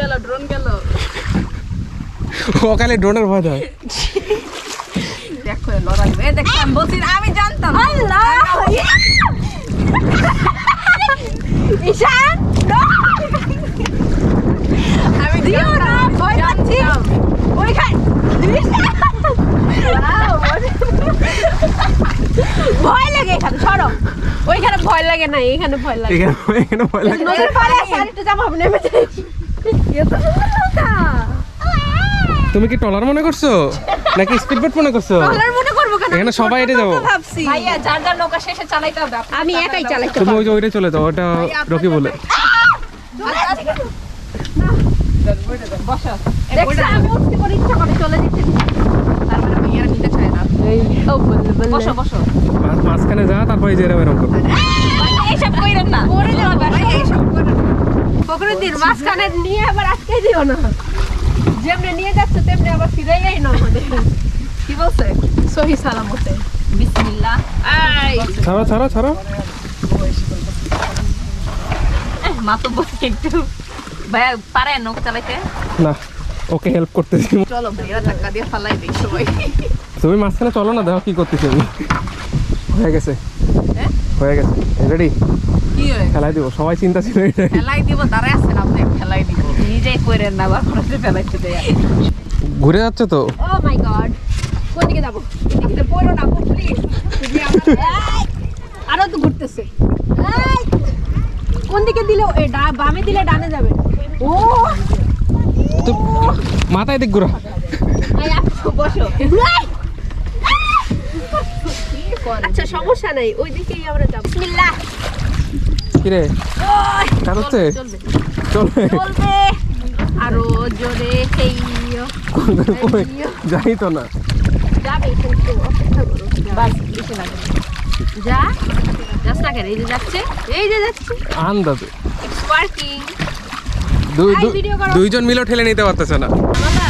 গেল ড্রোন গেল। ওখানে ড্রোনের ভয় হয় দেখো লড়াই এ বলছি আমি জানতাম। আল্লাহ! ঈশান আমি দিও না ভয় পাচ্ছি। ওইখান ভয় লাগে এখানে সরো। ওইখানে ভয় লাগে না এখানে ভয় লাগে। এখানে এখানে ভয় লাগে। নদীর পাড়ে আর একটু জামা নেমে যাই। তুমি কি টলার মনে করছ নাকি স্পিড বোট মনে করছ টলার মনে করব কেন এখানে সবাই এটা যাব ভাবছি ভাইয়া যার যার নৌকা শেষে চালাইতে হবে আমি একাই চালাইতে তুমি ওই যে ওইটা চলে যাও ওটা রকি বলে বসো দেখছ আমি উঠতে করে ইচ্ছা করে চলে যেতে তারপরে ভাইয়ারা নিতে চায় না ও বললে বললে বসো বসো মাঝখানে যা তারপরে যে এরকম এরকম করবে এইসব কইরেন না পরে যাবে ভাই এইসব করেন দিন মাঝখানে নিয়ে আবার আটকে দিও না। যেমনি নিয়ে যাচ্ছে তেমনি আবার ফিরাইয়াই না আমাদের। কি বলছে? সহি সালামতে। বিসমিল্লাহ। আই ছাড়ো ছাড়ো ছাড়ো। মা তো বলছে একটু। ভাইয়া পারে নৌকা চালাইতে? না ওকে হেল্প করতেছি চলো ভাইয়ারা ধাক্কা দিয়ে ফালাই দিই সবাই। তুমি মাঝখানে চলো না দেখো কি করতেছি আমি। হয়ে গেছে। হ্যাঁ? হয়ে গেছে। রেডি খেলাই দিব সবাই চিন্তা ছিল ফেলাই দিব দাঁড়ায় আছেন আপনি ফেলাই দিব। নিজেই কইরেন না আবার কোনো ফেলাইতে দেয়। ঘুরে যাচ্ছে তো? ও মাই গড কোন দিকে যাব? আপনি পড়ো না প্লিজ তুমি আমার আরও তো ঘুরতেছে। কোন দিকে দিলে? এ ডা- বামে দিলে ডানে যাবে। ও তো মাথায় দিক ঘুরা। বসো। আচ্ছা সমস্যা নাই ওই দিকেই আমরা যাব। বিসমিল্লাহ। কিরে? কাটছে চলবে চলবে। আরও জোরে সেই? যাই তো না। যাবে কিন্তু অপেক্ষা করো। বাস বেশি লাগে যা কেন এই যে যাচ্ছে এই যে যাচ্ছে। আন্দাজে। It's working. দুইজন মিলেও ঠেলে নিতে পারতেছে না বাবা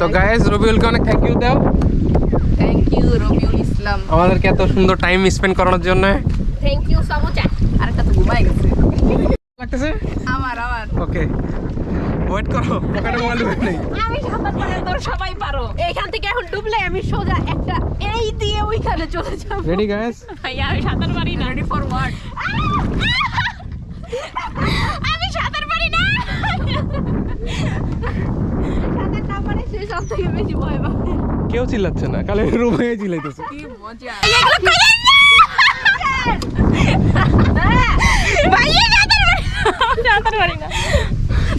তো গায়েস রবিউলকে অনেক থ্যাংক ইউ দাও। থ্যাংক ইউ রবিউল ইসলাম আমাদেরকে এত সুন্দর টাইম স্পেন্ড করানোর জন্য। থ্যাংক ইউ সো মাচ আরেকটা তো ঘুমাই গেছে। লাগতেছে? আমার আমার। ওকে ওয়েট করো পকেটে মোবাইল ঢুকে নেই। আমি সাঁতার পারে তোর সবাই পারো। এইখান থেকে এখন ডুবলে আমি সোজা একটা এই দিয়ে ওইখানে চলে যাব। রেডি গায়েস ভাইয়া আমি সাঁতার পারি না। রেডি ফর হোয়াট আমি সাঁতার পারি না সাঁতার না পারে সে সব থেকে বেশি ভয় পাবে কেউ চিল্লাচ্ছে না কালে রুম হয়ে চিল্লাইতেছে কি মজা ভাইয়া সাঁতার পারি না। সাঁতার পারি না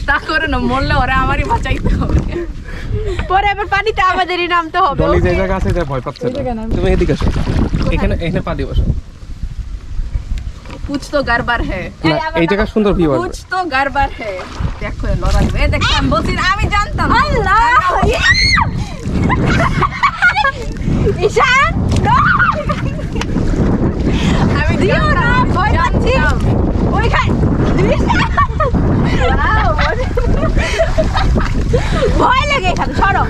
তা করে না মরলে ওরা আমারই বাঁচাইতে হবে পরে আবার পানিতে আমাদেরই নামতে হবে ডলি যে okay? জায়গা আছে যা ভয় পাচ্ছে না। তুমি এদিকে আসো এখানে এখানে পা দিয়ে বসো कुछ तो गड़बड़ है না এই জায়গা সুন্দর ভিউ আসবে कुछ तो गड़बड़ है দেখো লড়াই এ দেখলাম বলছি না, আমি জানতাম আল্লাহ ঈশান no! আমি দিও না ভয় পাচ্ছি। ওইখান ভয় লাগে এখানে সরো।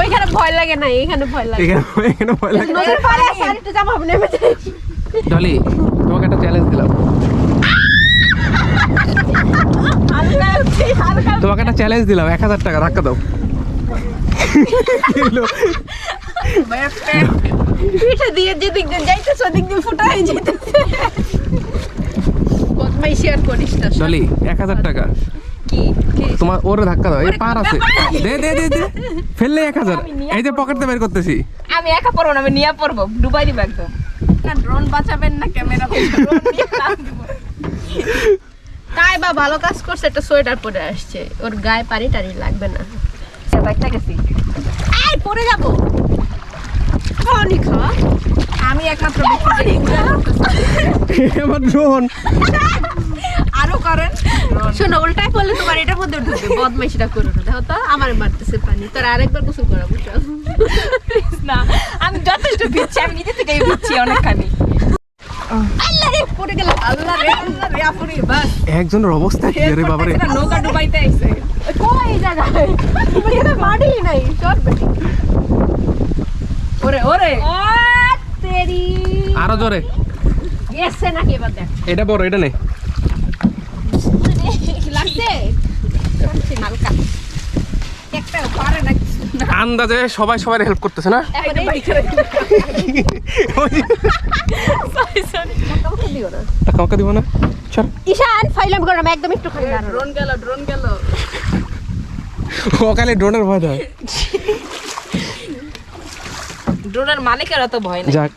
ওইখানে ভয় লাগে না এখানে ভয় লাগে। এখানে এখানে ভয় লাগে। নদীর পাড়ে আছে আর একটু জামা নেমে যাই। ডলি তোমাকে একটা চ্যালেঞ্জ দিলাম। তোমাকে একটা চ্যালেঞ্জ দিলাম এক হাজার টাকা ধাক্কা দাও। পিঠে দিয়ে যেদিক দিয়ে যাইতেছে ওদিক দিয়ে ফুটা হয়ে যেতেছে বদমাই শেয়ার করিস না ডলি এক হাজার টাকা। কি কি? তোমার ওরে ধাক্কা দাও এই পার আছে। দে দে দে দে। ফেললে এক হাজার। এই যে পকেটে বের করতেছি। আমি একা পড়ব না আমি নিয়ে পড়ব ডুবাই দিব একদম। না ড্রোন বাঁচাবেন না ক্যামেরা তাই বা ভালো কাজ করছে একটা সোয়েটার পরে আসছে। ওর গায়ে পানি টানি লাগবে না। বাইকটা গেছি। এই পরে যাব। খাওয়া। আমি একমাত্র আমার ড্রোন আরও করেন। শোনো উল্টাই পড়লে তোমার এটার মধ্যে ঢুকবে। বদমাইশিটা করো না। দেখো তো আমার মারতেছে পানি। তোর আরেকবার গোসল করা বুঝছ না আমি যথেষ্ট ভিজছি আমি নিজে থেকেই ভিজছি অনেকখানি। আল্লাহ রে পড়ে গেলাম। আল্লাহ রে আল্লাহ রে আপুরি বাস। একজনের অবস্থা কি রে করতেছে না, নৌকা ডুবাইতে আইছে। কই তুমি এখানে মাটি নাই চল বেটি ওরে ওরে। ও তেরি আরও জোরে। গেছে নাকি এবার দেখ। এটা বড় এটা নেই লাগছে? হালকা। একটা পারে না কিছু না আন্দাজে সবাই সবাই হেল্প করতেছে না? আমাকে দিব না চল। ঈশান ফাইলাম করলাম একদম একটু খালি ড্রোন গেল ড্রোন গেল। ওখানে ড্রোনের ভয় দেয়। ড্রোনের মালিকেরা তো ভয় নেই। যাক।